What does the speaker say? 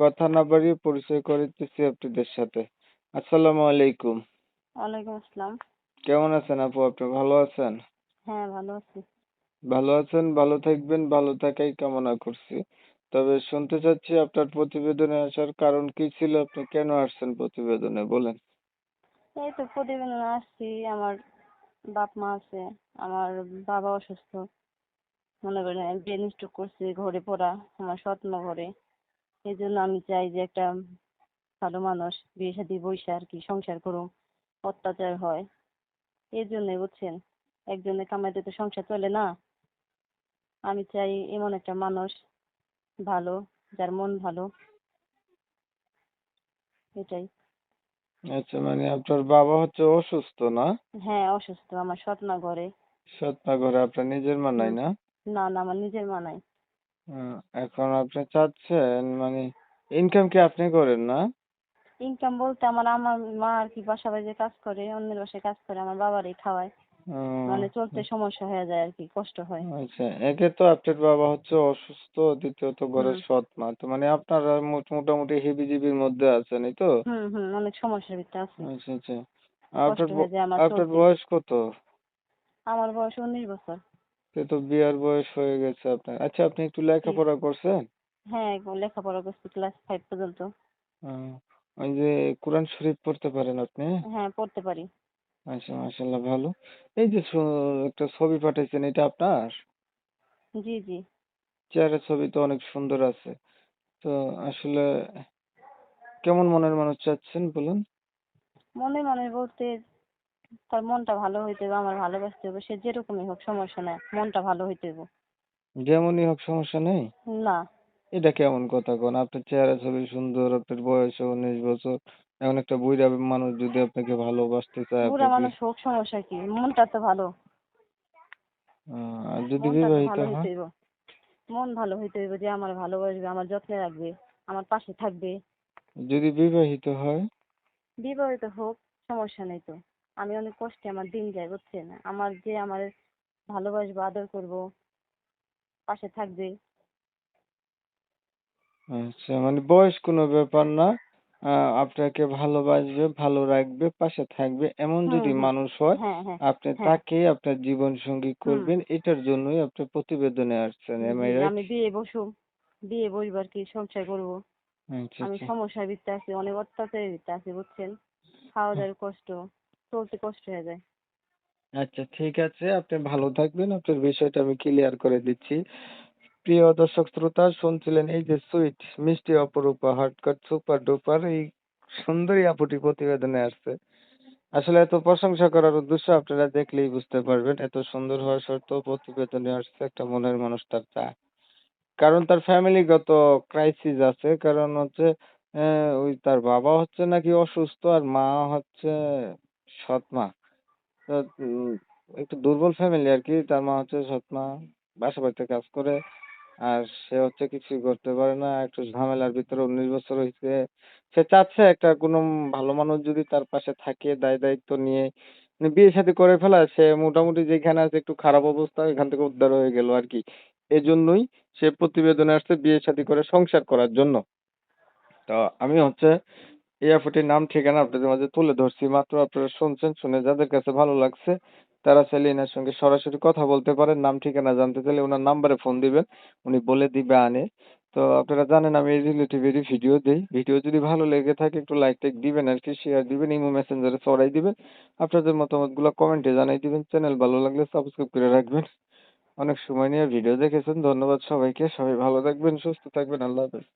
কথা না বাড়িয়ে পরিচয় করে দিচ্ছি আপনাদের সাথে। আসসালামু আলাইকুম। ওয়ালাইকুম আসসালাম। কেমন আছেন আপু? আপনি ভালো আছেন? হ্যাঁ ভালো আছি। ভালো আছেন ভালো থাকবেন ভালো থাকাই কামনা করছি। তবে শুনতে চাচ্ছি আপনার প্রতিবেদনে আসার কারণ কি ছিল? আপনি কেন আসছেন প্রতিবেদনে বলেন। এই তো প্রতিবেদনে আসছি আমার বাপ মা আছে আমার বাবা অসুস্থ। মনে করেন ব্রেন স্ট্রোক করছে ঘরে পড়া আমার স্বপ্ন ঘরে। এই জন্য আমি চাই যে একটা ভালো মানুষ বিয়ে শাদী বইসা আর কি সংসার করুম অত্যাচার হয়। এই জন্যই বুঝছেন একজনের কামাইতে তো সংসার চলে না। আমি চাই এমন একটা মানুষ ভালো যার মন ভালো। এটাই। আচ্ছা মানে আপনার বাবা হচ্ছে অসুস্থ না? হ্যাঁ অসুস্থ। আমার সৎমা ঘরে। সৎমা ঘরে আপনার নিজের মা নাই না? না না আমার নিজের মা নাই। আহ, এখন আপনি চাচ্ছেন মানে ইনকাম কি আপনি করেন না? ইনকাম বলতে আমার আমার মা আর কি বাসা বাড়িতে কাজ করে অন্যের বাসায় কাজ করে আমার বাবারই খাওয়ায়। মানে চলতে সমস্যা হয়ে যায় আর কি কষ্ট হয়। আচ্ছা একে তো আপনার বাবা হচ্ছে অসুস্থ দ্বিতীয়ত ঘরের সৎ মা তো মানে আপনারা মোট- মোটামুটি হিবিজিবির মধ্যে আছেন এই তো? হুম হুম অনেক সমস্যার ভিতরে আছে। আচ্ছা আচ্ছা। হয়ে আপনার বয়স কত? আমার বয়স উনিশ বছর। সে তো বিয়ার বয়স হয়ে গেছে আপনার। আচ্ছা আপনি একটু লেখাপড়া করছেন? হ্যাঁ লেখাপড়া করছি ক্লাস ফাইভ পর্যন্ত। আহ, ওই যে কোরআন শরীফ পড়তে পারেন আপনি? হ্যাঁ পড়তে পারি। আচ্ছা মাশাল্লাহ ভালো। এই যে একটা ছবি পাঠাইছেন এটা আপনার? জি জি। চেহারা ছবি তো অনেক সুন্দর আছে। তো আসলে কেমন মনের মানুষ চাচ্ছেন বলুন? মনে মনে বলতে তার মনটা ভালো হইতে হবে আমার ভালোবাসতে হবে সে যেরকমই হোক সমস্যা নাই মনটা ভালো হইতে হবে যেমনই হোক সমস্যা নেই? না। এটা কেমন কথা কোন? আপনার চেহারা ছবি সুন্দর আপনার বয়স উনিশ বছর এমন একটা বুড়া মানুষ যদি আপনাকে ভালোবাসতে চায় বুড়া মানুষ হোক সমস্যা কি? মনটা তো ভালো। আর যদি বিবাহিত মন ভালো হইতে হইব যে আমার ভালোবাসবে আমার যত্নে রাখবে আমার পাশে থাকবে। যদি বিবাহিত হয়? বিবাহিত হোক সমস্যা নেই তো। আমি অনেক কষ্টে আমার দিন যায় বুঝছেন? আমার যে আমার ভালোবাসবে আদর করব পাশে থাকবে। আচ্ছা মানে বয়স কোনো ব্যাপার না। আপনাকে ভালোবাসবে ভালো রাখবে পাশে থাকবে এমন যদি মানুষ হয় হ্যাঁ হ্যাঁ আপনি হ্যাঁ। তাকে আপনার জীবন সঙ্গী করবেন এটার জন্যই আপনি প্রতিবেদনে আসছেন আমি বিয়ে বসুম বিয়ে বসবার কি সংসার করব। আচ্ছা আমি আচ্ছা। সমস্যার ভিতরে আছি অনেক অত্যাচারের ভিতরে আছি বুঝছেন? খাওয়া দাওয়ার কষ্ট। চলতে কষ্ট হয়ে যায়। আচ্ছা ঠিক আছে। আপনি ভালো থাকবেন। আপনার বিষয়টা আমি ক্লিয়ার করে দিচ্ছি। প্রিয় দর্শক শ্রোতা, শুনছিলেন এই যে সুইট মিষ্টি অপরূপা হটকাট সুপার ডুপার এই সুন্দরী আপুটি প্রতিবেদনে আসছে। আসলে এত প্রশংসা করার উদ্দেশ্য আপনারা দেখলেই বুঝতে পারবেন, এত সুন্দর হওয়া সত্ত্বেও প্রতিবেদনে আসছে একটা মনের মানুষ তার চায় কারণ তার ফ্যামিলিগত ক্রাইসিস আছে, কারণ হচ্ছে ওই তার বাবা হচ্ছে নাকি অসুস্থ আর মা হচ্ছে সৎ মা তো একটু দুর্বল ফ্যামিলি আর কি তার মা হচ্ছে সৎ মা বাসা বাড়িতে কাজ করে। আর সে হচ্ছে কিছুই করতে পারে না। একটু ঝামেলার ভিতরে উনিশ বছর হয়েছে সে চাচ্ছে একটা কোনো ভালো মানুষ যদি তার পাশে থাকে, দায় দায়িত্ব নিয়ে। মানে বিয়ে শাদী করে ফেলা সে মোটামুটি যেখানে আছে একটু খারাপ অবস্থা এখান থেকে উদ্ধার হয়ে গেল আর কি এজন্যই সে প্রতিবেদনে আসছে বিয়ে শাদী করে সংসার করার জন্য। তো আমি হচ্ছে এই আপুটির নাম, ঠিকানা আপনাদের মাঝে তুলে ধরছি। মাত্র আপনারা শুনছেন, শুনে যাদের কাছে ভালো লাগছে, তারা চাইলে এনার সঙ্গে সরাসরি কথা বলতে পারেন। নাম, ঠিকানা জানতে চাইলে ওনার নাম্বারে ফোন দিবেন, উনি বলে দিবে আনে। তো আপনারা জানেন, আমি এই রিলেটিভেরই ভিডিও দিই। ভিডিও যদি ভালো লেগে থাকে, একটু লাইক টাইক দিবেন আর কি শেয়ার দিবেন, ইমো মেসেঞ্জারে ছড়াই দিবেন। আপনাদের মতামতগুলো কমেন্টে জানাই দিবেন। চ্যানেল ভালো লাগলে সাবস্ক্রাইব করে রাখবেন। অনেক সময় নিয়ে ভিডিও দেখেছেন। ধন্যবাদ সবাইকে। সবাই ভালো থাকবেন, সুস্থ থাকবেন। আল্লাহ হাফেজ।